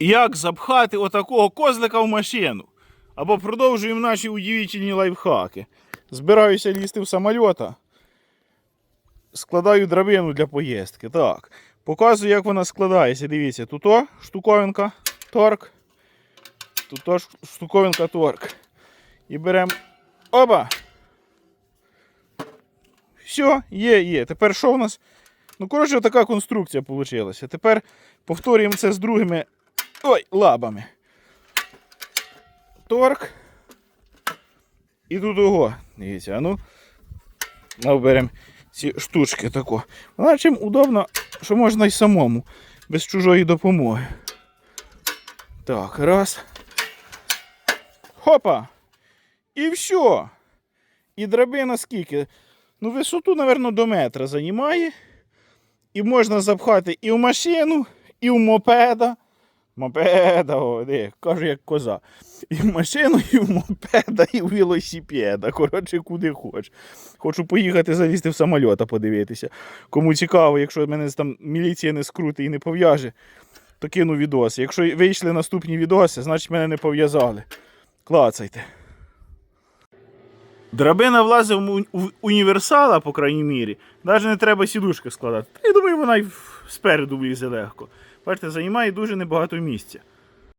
як запхати отакого козлика в машину. Або продовжуємо наші удивительні лайфхаки. Збираюся лізти в самольота. Складаю драбину для поїздки. Так. Показую, як вона складається. Дивіться, тут о, штуковинка, торк. Тут о, штуковинка, торк. І беремо. Оба! Все, є, є. Тепер що у нас? Ну, коротше, така конструкція вийшла. Тепер повторюємо це з другими ой, лабами. Торк. І тут ого. Дивіться, ну. Ми беремо ці штучки тако. Вона чим удобно, що можна й самому, без чужої допомоги. Так, раз. Хопа! І все. І драбина скільки? Ну, висоту, мабуть, до метра займає. І можна запхати і в машину, і в мопеда. Мопеда, о, де, кажу, як коза. І в машину, і в мопеда, і в велосипеда. Коротше, куди хоч. Хочу поїхати залізти в самоліта, подивитися. Кому цікаво, якщо мене там міліція не скрутить і не пов'яже, то кину відоси. Якщо вийшли наступні відоси, значить мене не пов'язали. Клацайте. Драбина влазить в універсала, по крайній мірі. Навіть не треба сідушки складати. Я думаю, вона й спереду влізе легко. Бачите, займає дуже небагато місця.